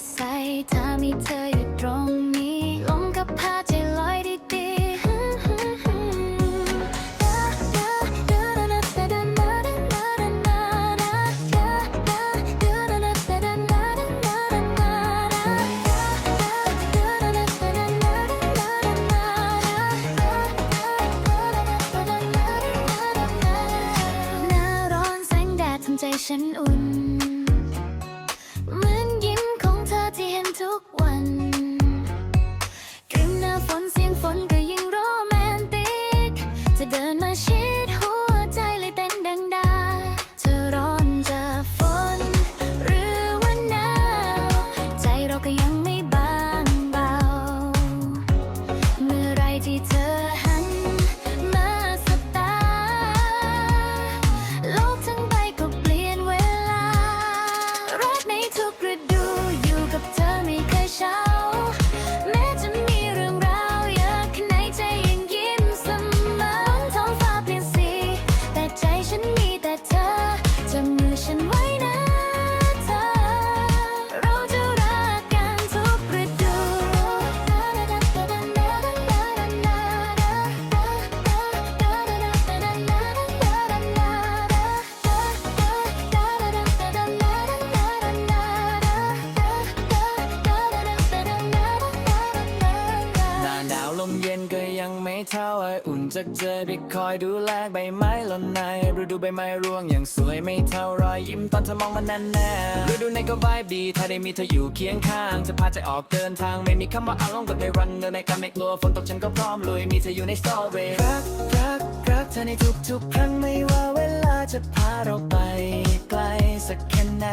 ดใส ถ้ามีเธออยู่ตรงนี้ลมกับพาใจลอยด้ดีหน้าร้อนแสงแดดทำใจฉันอุ่น จากเจอได้คอยดูแลใบไม้หล่นในฤดูใบไม้ร่วงอย่างสวยไม่เท่ารอยยิ้มตอนเธอมองมันแน่แน่ฤดูในก็วายดี ถ้าได้มีเธออยู่เคียงข้าง จะพาใจออกเดินทาง ไม่มีคำว่าเอาลงกับในรันเดินในการไม่กลัวฝนตกฉันก็พร้อมลุย มีเธออยู่ในสตอรี่รักรักรักเธอในทุกๆครั้งไม่ว่าเวลาจะพาเราไปไกลสักแค่ไหน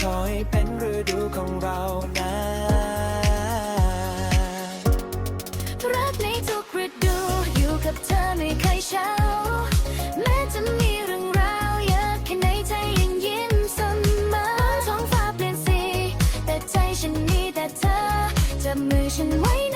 ขอให้เป็นฤดูของเรานะรักในทุกฤดูอยู่กับเธอไม่เคยเช้า แม้จะมีเรื่องราวเยอะแค่ไหนใจยังยิ้มเสมอท้องฟ้าเปลี่ยนสี แต่ใจฉันมีแต่เธอจับมือฉันไว้นะ